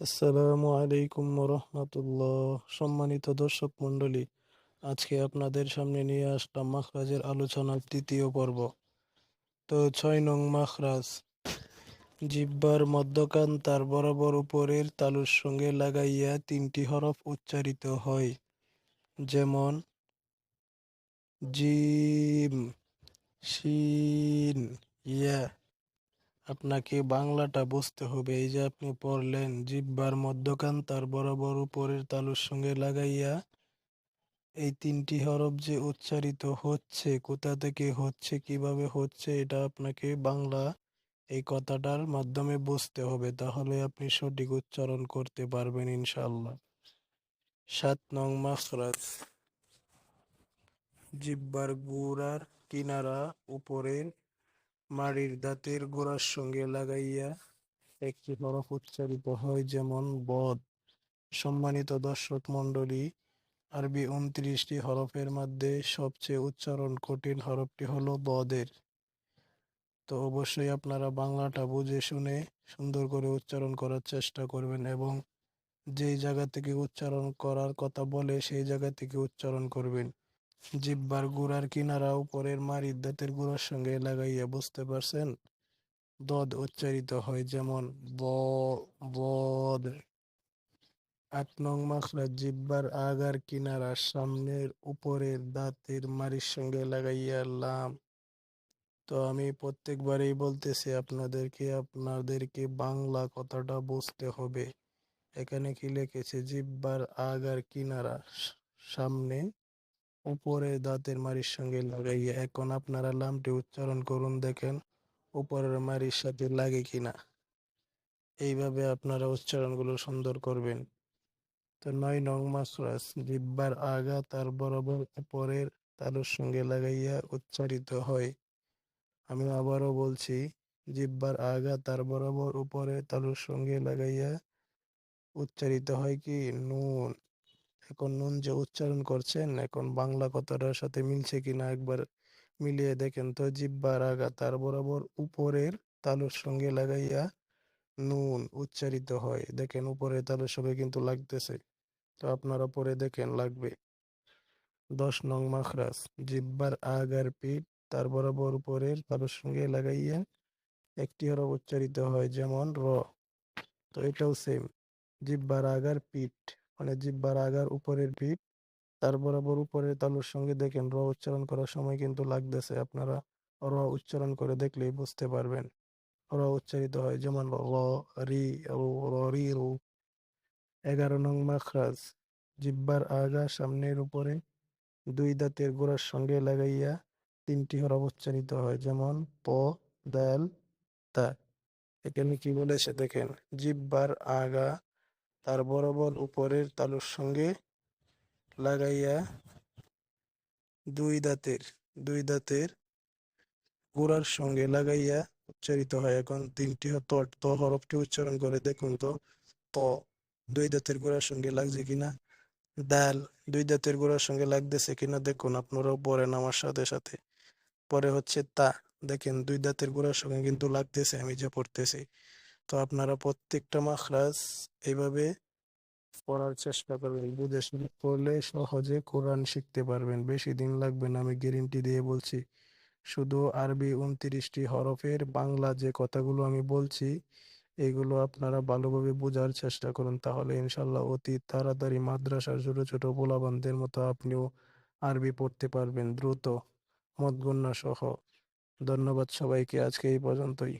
আসসালামু আলাইকুম রহমতুল্লাহ সম্মানিত দর্শক মণ্ডলী, আজকে আপনাদের সামনে নিয়ে আসলাম মাখরাজের আলোচনার তৃতীয় পর্ব। তো ছয় নং মাখরাজ, জিব্বার মধ্যকান তার বরাবর উপরের তালুর সঙ্গে লাগাইয়া তিনটি হরফ উচ্চারিত হয়। যেমন, জিম, শিন, ইয়া। আপনাকে বাংলাটা বুঝতে হবে। এই যে আপনি পড়লেন জিহ্বার মধ্যখান, তার বরাবর উপরের তালুর সঙ্গে লাগাইয়া এই তিনটি হরফ যে উচ্চারিত হচ্ছে, কোথা থেকে হচ্ছে, কীভাবে হচ্ছে, এটা আপনাকে বাংলা এই কথাটার মাধ্যমে বুঝতে হবে। তাহলে আপনি সঠিক উচ্চারণ করতে পারবেন ইনশাল্লাহ সাত নং মাখরাজ জিব্বার গুড়ার কিনারা উপরের মাড়ির দাঁতের গোড়ার সঙ্গে লাগাইয়া একটি হরফ উচ্চারিত হয় যেমন বদ সম্মানিত দর্শক মণ্ডলী, আরবি উনত্রিশটি হরফের মধ্যে সবচেয়ে উচ্চারণ কঠিন হরফটি হলো বদের তো অবশ্যই আপনারা বাংলাটা বুঝে শুনে সুন্দর করে উচ্চারণ করার চেষ্টা করবেন এবং যেই জায়গা থেকে উচ্চারণ করার কথা বলে সেই জায়গা থেকে উচ্চারণ করবেন। জিব্বার গুড়ার কিনারা উপরের মারির দাঁতের গুঁড়ার সঙ্গে লাগাইয়া বুঝতে পারছেন? দদ উচ্চারিত হয় যেমন, ব বদ আট নং মাখরাজ জিব্বার আগার কিনারা সামনের উপরের দাঁতের মারির সঙ্গে লাগাইয়া লাম। তো আমি প্রত্যেকবারেই বলতেছি, আপনাদেরকে আপনাদেরকে বাংলা কথাটা বুঝতে হবে। এখানে কি লিখেছে? জিব্বার আগার কিনারা সামনে উপরে দাঁতের মারির সঙ্গে লাগাইয়া এখন আপনারা লামটি উচ্চারণ করুন, দেখেন উপরের মারির সাথে লাগে কিনা। এইভাবে আপনারা উচ্চারণগুলো সুন্দর করবেন। তো নয় নং মাসরাস জিব্বার আগা তার বরাবর উপরের তালুর সঙ্গে লাগাইয়া উচ্চারিত হয়। আমি আবারও বলছি, জিব্বার আগা তার বরাবর উপরে তালুর সঙ্গে লাগাইয়া উচ্চারিত হয় কি? নুন। এখন নুন যে উচ্চারণ করছেন, এখন বাংলা কথাটার সাথে মিলছে কিনা একবার মিলিয়ে দেখেন তো জিব্বার আগা তার বরাবর উপরের তালুর সঙ্গে লাগাইয়া নুন উচ্চারিত হয়। দেখেন উপরের তালুর সঙ্গে কিন্তু লাগতেছে। তো আপনারা পরে দেখেন লাগবে। দশ নং মাখরাস জিব্বার আগার পিঠ, তার বরাবর উপরের তালুর সঙ্গে লাগাইয়া একটি হরফ উচ্চারিত হয়, যেমন র। তো এটাও সেম জিব্বার আগার পিঠ। মানে জিব্বার আগার উপরের পিঠ, তার বরাবর উপরের তালুর সঙ্গে দেখেন র উচ্চারণ করার সময় কিন্তু লাগতেছে। আপনারা র উচ্চারণ করে দেখলেই বুঝতে পারবেন। র উচ্চারিত হয় যেমন র, রি, রু, রি এগারো নং মাখরাজ জিব্বার আগা সামনের উপরে দুই দাঁতের গোড়ার সঙ্গে লাগাইয়া তিনটি হরফ উচ্চারিত হয় যেমন প, দাল, তা। এখানে কি বলেছে দেখেন জিব্বার আগা তার বরাবর উপরের তালুর সঙ্গে লাগাইয়া দুই দাঁতের দুই দাঁতের গোড়ার সঙ্গে লাগাইয়া উচ্চারিত হয়। এখন তিনটি ত হরফটি উচ্চারণ করে দেখুন তো। ত, দুই দাঁতের গোড়ার সঙ্গে লাগছে কিনা? দাল, দুই দাঁতের গোড়ার সঙ্গে লাগতেছে কিনা? দেখুন, আপনারাও পড়েন আমার সাথে সাথে। পরে হচ্ছে তা। দেখেন, দুই দাঁতের গোড়ার সঙ্গে কিন্তু লাগতেছে, আমি যে পড়তেছি। তো আপনারা প্রত্যেকটা মাখরাজ এইভাবে পড়ার চেষ্টা করবেন। বুঝে শুনে পড়লে সহজে কোরআন শিখতে পারবেন। বেশি দিন লাগবে না, আমি গ্যারেন্টি দিয়ে বলছি। শুধু আরবি উনত্রিশটি হরফের বাংলা যে কথাগুলো আমি বলছি, এগুলো আপনারা ভালোভাবে বোঝার চেষ্টা করুন। তাহলে ইনশাল্লাহ অতি তাড়াতাড়ি মাদ্রাসার ছোট ছোট পোলাপানদের মতো আপনিও আরবি পড়তে পারবেন দ্রুত মতগণ্য সহ ধন্যবাদ সবাইকে, আজকে এই পর্যন্তই।